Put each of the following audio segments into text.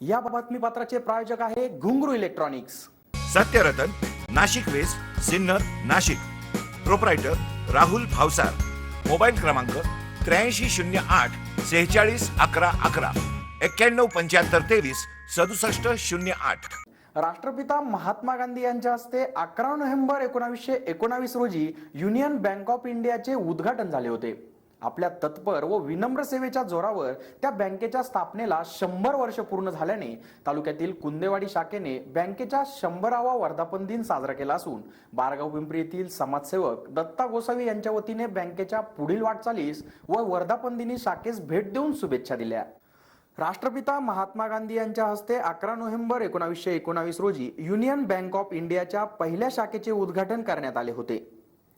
या बातमीपत्राचे प्रायोजक आहे Ghungroo electronics. Satyaratan Nashik west Sinnar Nashik. Proprietor Rahul Bhavsar. Mobile क्रमांक त्र्याऐंशी शून्य आठ सेहेचाळीस अकरा अकरा. एक्क्याण्णव पंच्याहत्तर तेवीस सदुसष्ट शून्य आठ. राष्ट्रपिता महात्मा गांधी यांच्या हस्ते अकरा नोव्हेंबर एकोणावीसशे एकोणावीस रोजी युनियन बँक ऑफ इंडियाचे उद्घाटन झाले होते. आपल्या तत्पर व विनम्र सेवेच्या जोरावर त्या बँकेच्या स्थापनेला शंभर वर्ष पूर्ण झाल्याने तालुक्यातील कुंदेवाडी शाखेने बँकेच्या शंभरावा वर्धापन दिन साजरा केला असून बारगाव पिंपरी येथील समाजसेवक दत्ता गोसावी यांच्या वतीने बँकेच्या पुढील वाटचालीस व वर्धापन दिनी शाखेस भेट देऊन शुभेच्छा दिल्या. राष्ट्रपिता महात्मा गांधी यांच्या हस्ते अकरा नोव्हेंबर एकोणावीसशे एकोणावीस रोजी युनियन बँक ऑफ इंडियाच्या पहिल्या शाखेचे उद्घाटन करण्यात आले होते.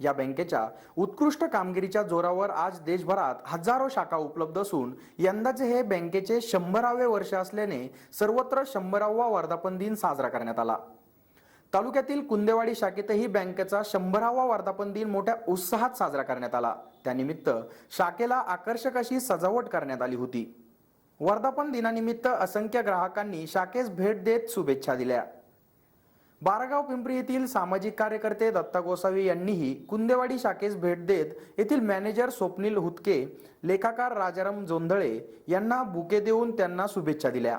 या बँकेच्या उत्कृष्ट कामगिरीच्या जोरावर आज देशभरात हजारो शाखा उपलब्ध असून यंदाचे हे बँकेचे शंभरावे वर्ष असल्याने सर्वत्र शंभरावा वर्धापन दिन साजरा करण्यात आला. तालुक्यातील कुंदेवाडी शाखेतही बँकेचा शंभरावा वर्धापन दिन मोठ्या उत्साहात साजरा करण्यात आला. त्यानिमित्त शाखेला आकर्षक अशी सजावट करण्यात आली होती. वर्धापन दिनानिमित्त असंख्य ग्राहकांनी शाखेस भेट देत शुभेच्छा दिल्या. बारागाव पिंपरी येथील सामाजिक कार्यकर्ते दत्ता गोसावी यांनीही कुंदेवाडी शाखेस भेट देत येथील मॅनेजर स्वप्नील हुतके लेखाकार राजाराम जोंधळे यांना बुके देऊन त्यांना शुभेच्छा दिल्या.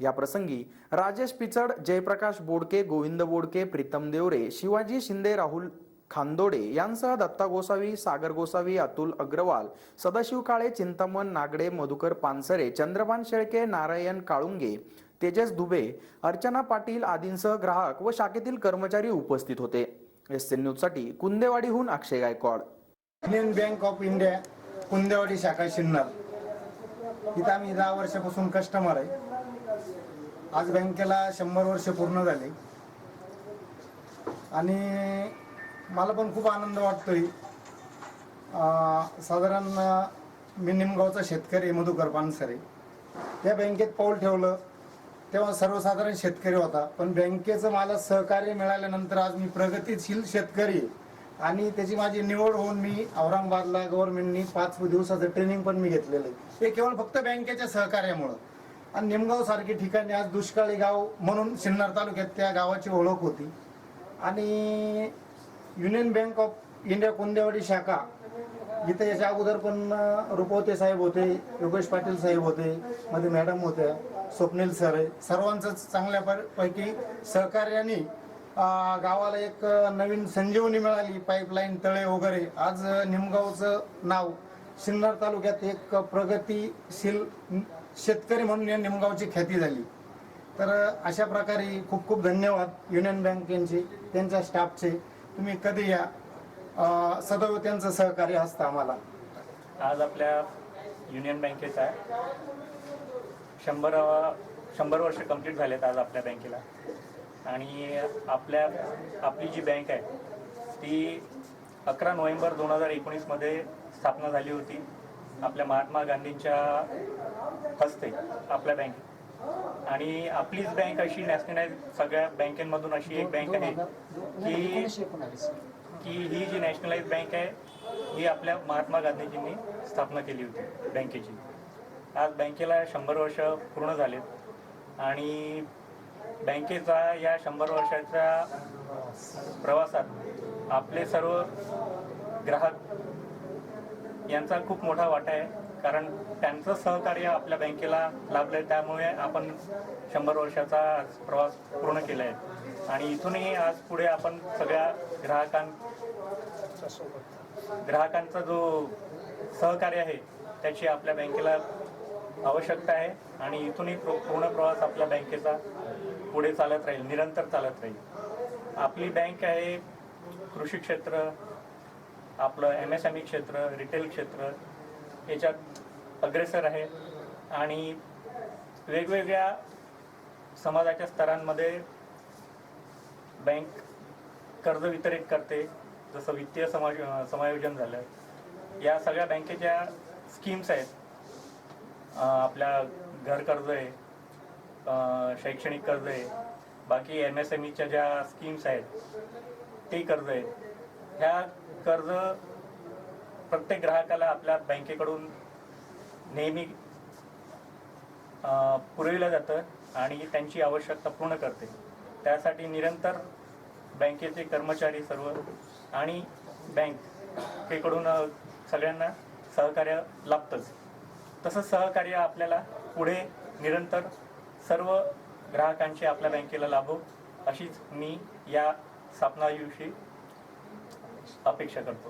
या प्रसंगी राजेश पिचड जयप्रकाश बोडके गोविंद बोडके प्रीतम देवरे शिवाजी शिंदे राहुल खांदोडे यांसह दत्ता गोसावी सागर गोसावी अतुल अग्रवाल सदाशिव काळे चिंतामण नागडे मधुकर पानसरे चंद्रभान शेळके नारायण काळुंगे तेजस दुबे अर्चना पाटील आदींसह ग्राहक व शाखेतील कर्मचारी उपस्थित होते. एस एन न्यूजसाठी कुंदेवाडीहून Akshay Gaikwad. Union Bank of India Kundewadi शाखा शिन्नर. इथं आम्ही दहा वर्षापासून कस्टमर आहे. आज बँकेला शंभर वर्ष पूर्ण झाले. आणि मला पण खूप आनंद वाटतोय. साधारण मी निमगावचा शेतकरी मधुकर पानसरे. या बँकेत पाऊल ठेवलं. तेव्हा सर्वसाधारण शेतकरी होता. पण बँकेचं मला सहकार्य मिळाल्यानंतर आज मी प्रगतीशील शेतकरी आणि त्याची माझी निवड होऊन मी औरंगाबादला गव्हर्नमेंटनी पाच दिवसाचं ट्रेनिंग पण मी घेतलेलं आहे. हे केवळ फक्त बँकेच्या सहकार्यामुळं. आणि निमगाव सारखी ठिकाणी आज दुष्काळी गाव म्हणून सिन्नर तालुक्यात त्या गावाची ओळख होती. आणि Union Bank of India Kondewadi शाखा इथं याच्या अगोदर पण रुपवते साहेब होते योगेश पाटील साहेब होते मध्ये मॅडम होत्या स्वप्नील सर आहे. सर्वांचं चांगल्या पैकी सहकार्याने गावाला एक नवीन संजीवनी मिळाली पाईपलाईन तळे वगैरे. आज निमगावचं नाव सिन्नर तालुक्यात एक प्रगतीशील शेतकरी म्हणून या निमगावची ख्याती झाली. तर अशा प्रकारे खूप खूप धन्यवाद युनियन बँकेचे त्यांच्या स्टाफचे. तुम्ही कधी या? सदैव त्यांचं सहकार्य असतं आम्हाला आज आपल्या युनियन बँकेचा शंभरावा शंभर वर्ष कंप्लीट झालेत आज आपल्या बँकेला आणि आपल्या आपली जी बँक आहे ती अकरा नोव्हेंबर दोन हजार एकोणीसमध्ये स्थापना झाली होती आपल्या महात्मा गांधींच्या हस्ते आपल्या बँकेत आणि आपलीच बँक अशी नॅशनलाइज सगळ्या बँकेमधून अशी एक बँक आहे की की ही जी नॅशनलाइज बँक आहे ही आपल्या महात्मा गांधीजींनी स्थापना केली होती बँकेची. आज बँकेला शंभर वर्ष पूर्ण झालेत आणि बँकेचा या शंभर वर्षाच्या प्रवासात आपले सर्व ग्राहक यांचा खूप मोठा वाटा आहे. कारण त्यांचं सहकार्य आपल्या बँकेला लाभलंय त्यामुळे आपण शंभर वर्षाचा प्रवास पूर्ण केला आहे आणि इथूनही आज पुढे आपण सगळ्या ग्राहकां ग्राहकांचा जो सहकार्य आहे त्याची आपल्या बँकेला आवश्यकता आहे. आणि इथूनही प्रो- पूर्ण प्रवास आपल्या बँकेचा पुढे चालत राहील निरंतर चालत राहील. आपली बँक आहे कृषी क्षेत्र आपलं एम एस एम ई क्षेत्र रिटेल क्षेत्र याच्यात अग्रेसर आहे. आणि वेगवेगळ्या समाजाच्या स्तरांमध्ये बँक कर्ज वितरित करते. जसं वित्तीय समाज समायोजन झालं. या सगळ्या बँकेच्या स्कीम्स आहेत. आपल्या घर कर्ज आहे. शैक्षणिक कर्ज आहे. बाकी एम एस एम ईच्या ज्या स्कीम्स आहेत ते कर्ज आहेत. ह्या कर्ज प्रत्येक ग्राहकाला आपल्या बँकेकडून नेहमी पुरविलं जातं आणि त्यांची आवश्यकता पूर्ण करते. त्यासाठी निरंतर बँकेचे कर्मचारी सर्व आणि बँकेकडून सगळ्यांना सहकार्य लाभतंच. तसंच सहकार्य आपल्याला पुढे निरंतर सर्व ग्राहकांचे आपल्या बँकेला लाभो अशीच मी या स्थापना दिवशी अपेक्षा करतो.